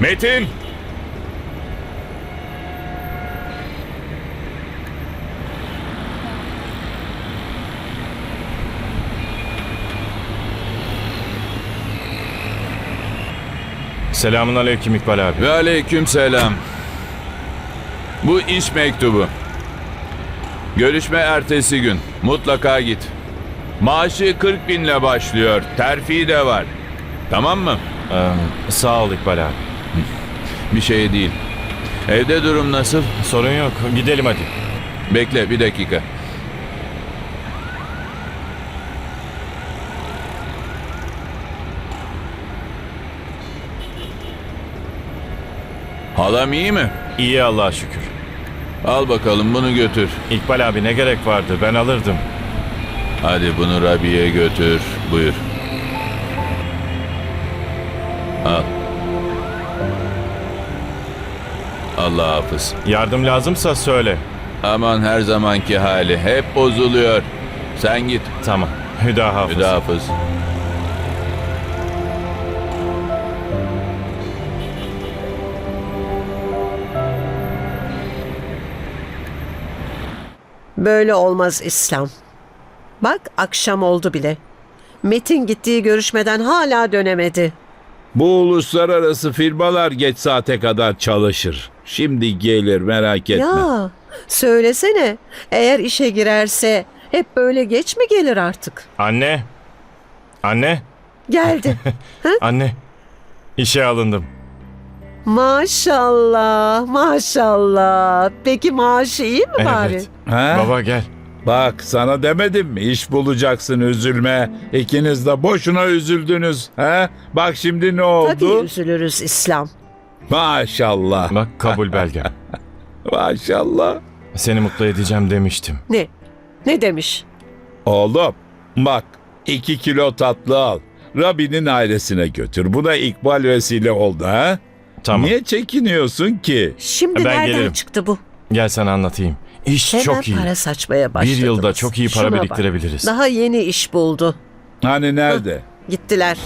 Metin! Selamun aleyküm İkbal abi. Ve aleyküm selam. Bu iş mektubu. Görüşme ertesi gün. Mutlaka git. Maaşı 40 binle başlıyor. Terfi de var. Tamam mı? Ee, sağ ol İkbal abi. Bir şey değil. Evde durum nasıl? Sorun yok. Gidelim hadi. Bekle bir dakika. Halam iyi mi? İyi Allah'a şükür. Al bakalım bunu götür. İkbal abi ne gerek vardı? Ben alırdım. Hadi bunu Rabi'ye götür. Buyur. Al. Allah hafız. Yardım lazımsa söyle. Aman her zamanki hali. Hep bozuluyor. Sen git. Tamam. Hüda hafız. Daha hafız. Böyle olmaz İslam. Bak akşam oldu bile. Metin gittiği görüşmeden hala dönemedi. Bu uluslararası firmalar geç saate kadar çalışır. Şimdi gelir merak etme. Ya söylesene eğer işe girerse hep böyle geç mi gelir artık? Anne. Anne. Geldi. Anne. İşe alındım. maşallah maşallah. Peki maaşı iyi mi bari? Evet. Ha? Baba gel. Bak sana demedim mi iş bulacaksın üzülme. İkiniz de boşuna üzüldünüz. Ha? Bak şimdi ne Tabii oldu? üzülürüz İslam. Maşallah. Bak kabul belgem. Maşallah. Seni mutlu edeceğim demiştim. Ne? Ne demiş? Oğlum bak iki kilo tatlı al. Rabi'nin ailesine götür. Buna İkbal vesile oldu ha? Tamam. Niye çekiniyorsun ki? Şimdi Ben nereden gelirim. çıktı bu? Gel sana anlatayım. İş Hemen çok iyi. para saçmaya Bir başladınız. yılda çok iyi para Şuna bak. biriktirebiliriz. Daha yeni iş buldu. Hani nerede? Gittiler.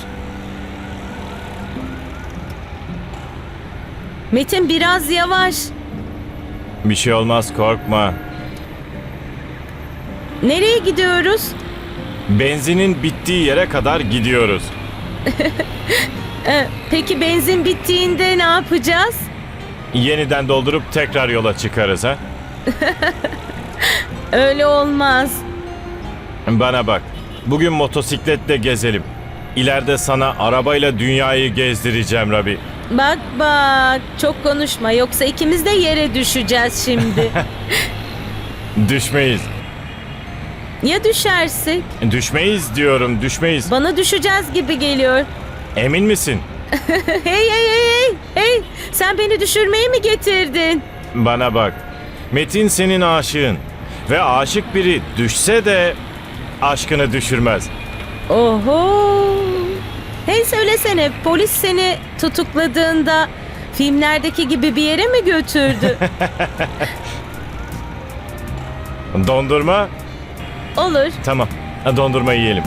Metin biraz yavaş. Bir şey olmaz korkma. Nereye gidiyoruz? Benzinin bittiği yere kadar gidiyoruz. Ee, peki benzin bittiğinde ne yapacağız? Yeniden doldurup tekrar yola çıkarız ha. Öyle olmaz. Bana bak. Bugün motosikletle gezelim. İleride sana arabayla dünyayı gezdireceğim Rabi. Bak bak çok konuşma yoksa ikimiz de yere düşeceğiz şimdi. Düşmeyiz. ya düşersek? Düşmeyiz diyorum, düşmeyiz. Bana düşeceğiz gibi geliyor. Emin misin? Hey hey hey hey hey sen beni düşürmeye mi getirdin? Bana bak. Metin senin aşığın. Ve aşık biri düşse de aşkını düşürmez. Oho. Hey söylesene polis seni tutukladığında filmlerdeki gibi bir yere mi götürdü? Dondurma? Olur. Tamam. Dondurma yiyelim.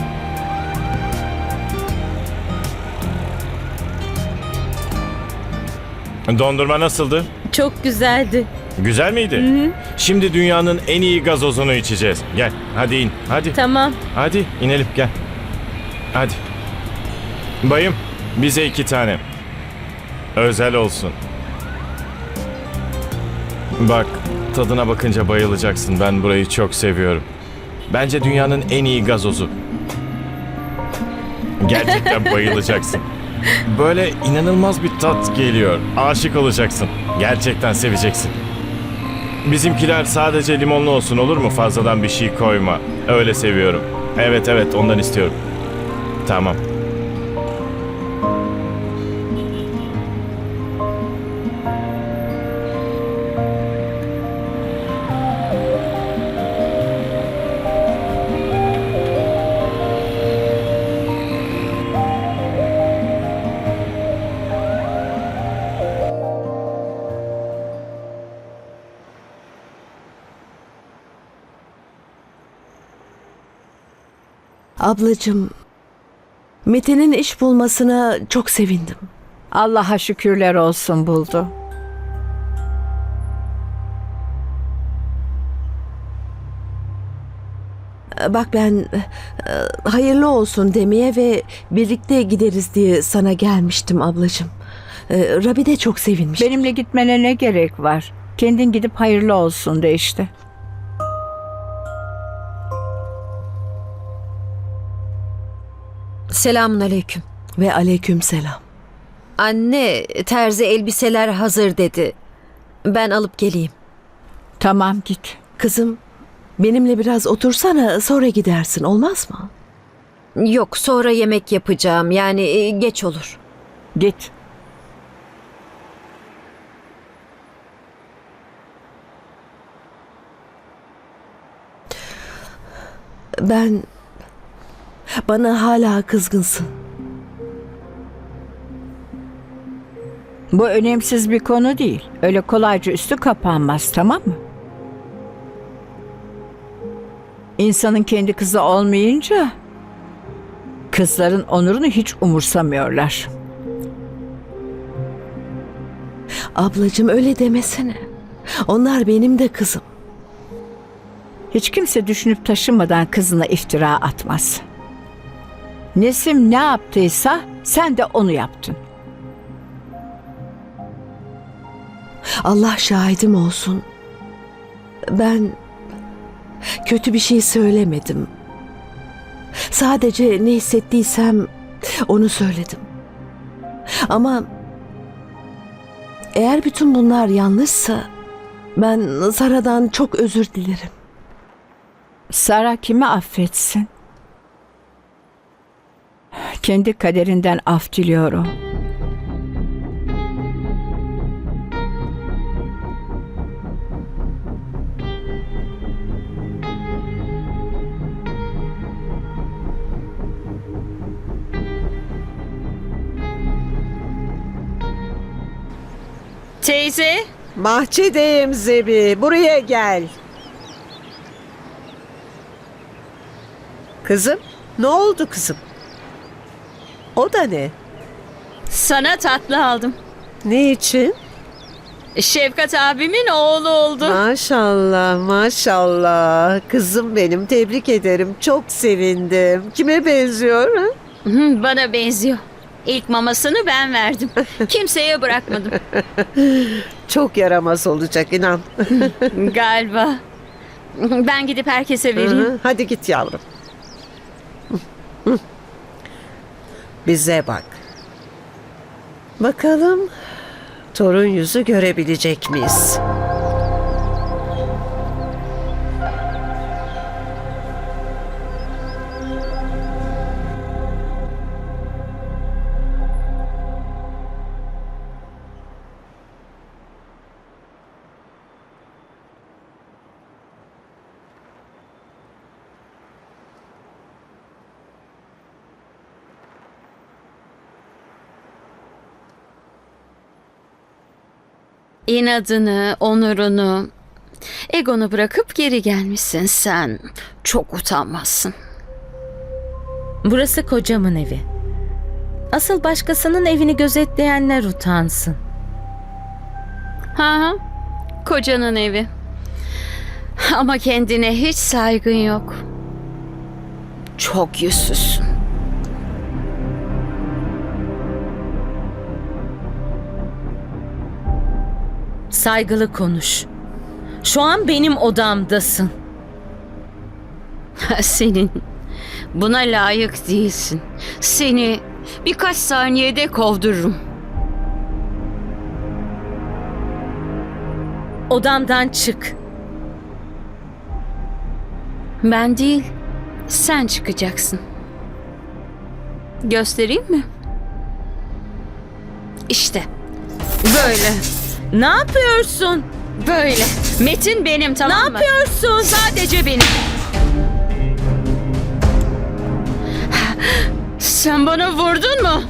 Dondurma nasıldı? Çok güzeldi. Güzel miydi? Şimdi dünyanın en iyi gazozunu içeceğiz. Gel, hadi in. Hadi. Tamam. Hadi inelim gel. Hadi. Bayım bize iki tane. Özel olsun. Bak tadına bakınca bayılacaksın. Ben burayı çok seviyorum. Bence dünyanın en iyi gazozu. Gerçekten bayılacaksın. Böyle inanılmaz bir tat geliyor. Aşık olacaksın. Gerçekten seveceksin. Bizimkiler sadece limonlu olsun olur mu? Fazladan bir şey koyma. Öyle seviyorum. Evet evet ondan istiyorum. Tamam. Ablacığım, Metin'in iş bulmasına çok sevindim. Allah'a şükürler olsun buldu. Bak ben e, hayırlı olsun demeye ve birlikte gideriz diye sana gelmiştim ablacığım. E, Rabi de çok sevinmiş. Benimle gitmene ne gerek var? Kendin gidip hayırlı olsun de işte. Selamun aleyküm. Ve aleyküm selam. Anne terzi elbiseler hazır dedi. Ben alıp geleyim. Tamam git. Kızım benimle biraz otursana sonra gidersin olmaz mı? Yok sonra yemek yapacağım yani e, geç olur. Git. Ben bana hala kızgınsın. Bu önemsiz bir konu değil. Öyle kolayca üstü kapanmaz tamam mı? İnsanın kendi kızı olmayınca kızların onurunu hiç umursamıyorlar. Ablacığım öyle demesene. Onlar benim de kızım. Hiç kimse düşünüp taşınmadan kızına iftira atmaz. Nesim ne yaptıysa sen de onu yaptın. Allah şahidim olsun. Ben kötü bir şey söylemedim. Sadece ne hissettiysem onu söyledim. Ama eğer bütün bunlar yanlışsa ben Sara'dan çok özür dilerim. Sara kimi affetsin? Kendi kaderinden af diliyor o. Teyze, Bahçedeyim Zebi. Buraya gel. Kızım, ne oldu kızım? O da ne? sana tatlı aldım. Ne için? Şefkat abimin oğlu oldu. Maşallah, maşallah. Kızım benim tebrik ederim. Çok sevindim. Kime benziyor? ha? Bana benziyor. İlk mamasını ben verdim. Kimseye bırakmadım. Çok yaramaz olacak inan. Galiba. Ben gidip herkese Hı vereyim. hı, Hadi git yavrum. Bize bak. Bakalım torun yüzü görebilecek miyiz? İnadını, onurunu, egonu bırakıp geri gelmişsin sen. Çok utanmazsın. Burası kocamın evi. Asıl başkasının evini gözetleyenler utansın. Ha ha. Kocanın evi. Ama kendine hiç saygın yok. Çok yüzsüzsün. Saygılı konuş. Şu an benim odamdasın. Senin buna layık değilsin. Seni birkaç saniyede kovdururum. Odamdan çık. Ben değil, sen çıkacaksın. Göstereyim mi? İşte. Böyle. Ne yapıyorsun? Böyle. Metin benim tamam ne mı? yapıyorsun? Sadece benim. Sen bana vurdun mu?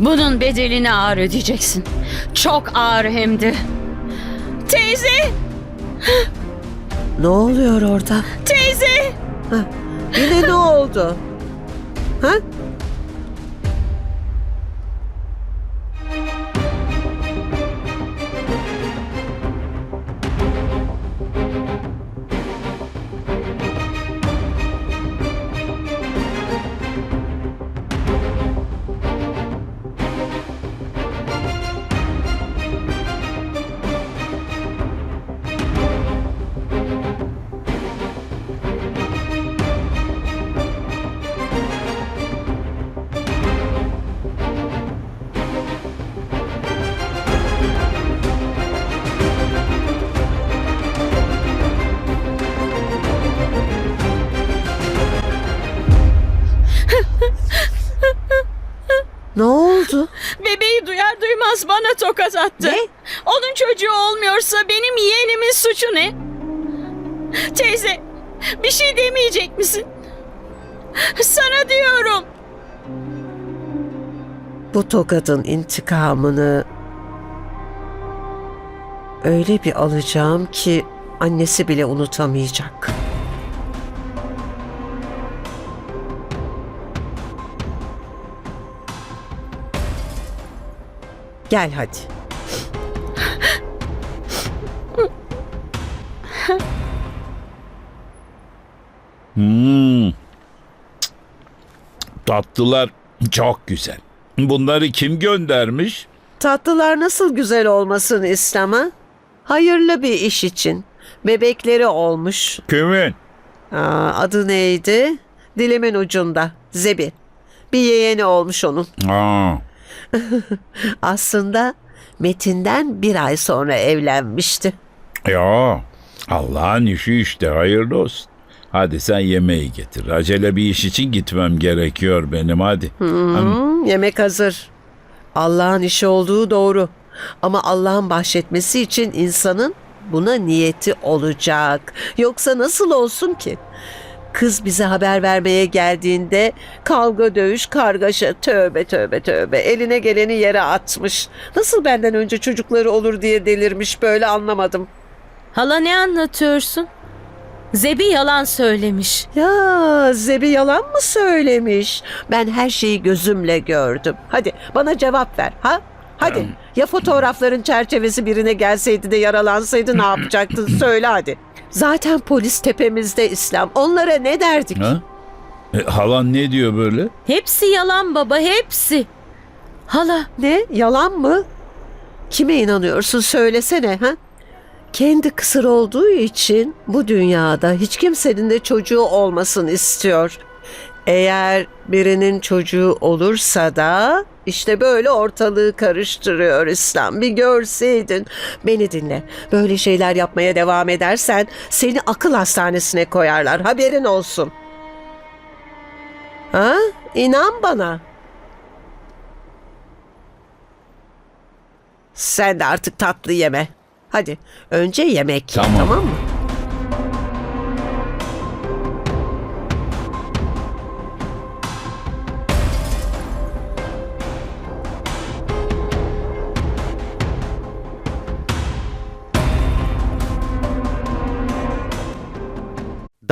Bunun bedelini ağır ödeyeceksin. Çok ağır hem de. Teyze! Ne oluyor orada? Teyze! Yine ne oldu? Ha? Duymaz bana tokat attı. Ne? Onun çocuğu olmuyorsa benim yeğenimin suçu ne? Teyze bir şey demeyecek misin? Sana diyorum. Bu tokatın intikamını öyle bir alacağım ki annesi bile unutamayacak. Gel hadi. Hmm. Tatlılar çok güzel. Bunları kim göndermiş? Tatlılar nasıl güzel olmasın İslam'a? Hayırlı bir iş için. Bebekleri olmuş. Kimin? Aa, adı neydi? Dilimin ucunda. Zebi. Bir yeğeni olmuş onun. Aa, Aslında Metin'den bir ay sonra evlenmişti. ya Allah'ın işi işte hayırlı olsun. Hadi sen yemeği getir. Acele bir iş için gitmem gerekiyor benim hadi. Hmm, yemek hazır. Allah'ın işi olduğu doğru. Ama Allah'ın bahşetmesi için insanın buna niyeti olacak. Yoksa nasıl olsun ki? Kız bize haber vermeye geldiğinde kavga dövüş kargaşa tövbe tövbe tövbe eline geleni yere atmış. Nasıl benden önce çocukları olur diye delirmiş böyle anlamadım. Hala ne anlatıyorsun? Zebi yalan söylemiş. Ya Zebi yalan mı söylemiş? Ben her şeyi gözümle gördüm. Hadi bana cevap ver ha? Hadi ya fotoğrafların çerçevesi birine gelseydi de yaralansaydı ne yapacaktın söyle hadi. Zaten polis tepemizde İslam. Onlara ne derdik? Ha? E, halan ne diyor böyle? Hepsi yalan baba hepsi. Hala Ne? Yalan mı? Kime inanıyorsun söylesene ha? Kendi kısır olduğu için bu dünyada hiç kimsenin de çocuğu olmasın istiyor. Eğer birinin çocuğu olursa da işte böyle ortalığı karıştırıyor İslam. Bir görseydin. Beni dinle. Böyle şeyler yapmaya devam edersen seni akıl hastanesine koyarlar. Haberin olsun. Ha? İnan bana. Sen de artık tatlı yeme. Hadi önce yemek ye, Tamam. tamam mı?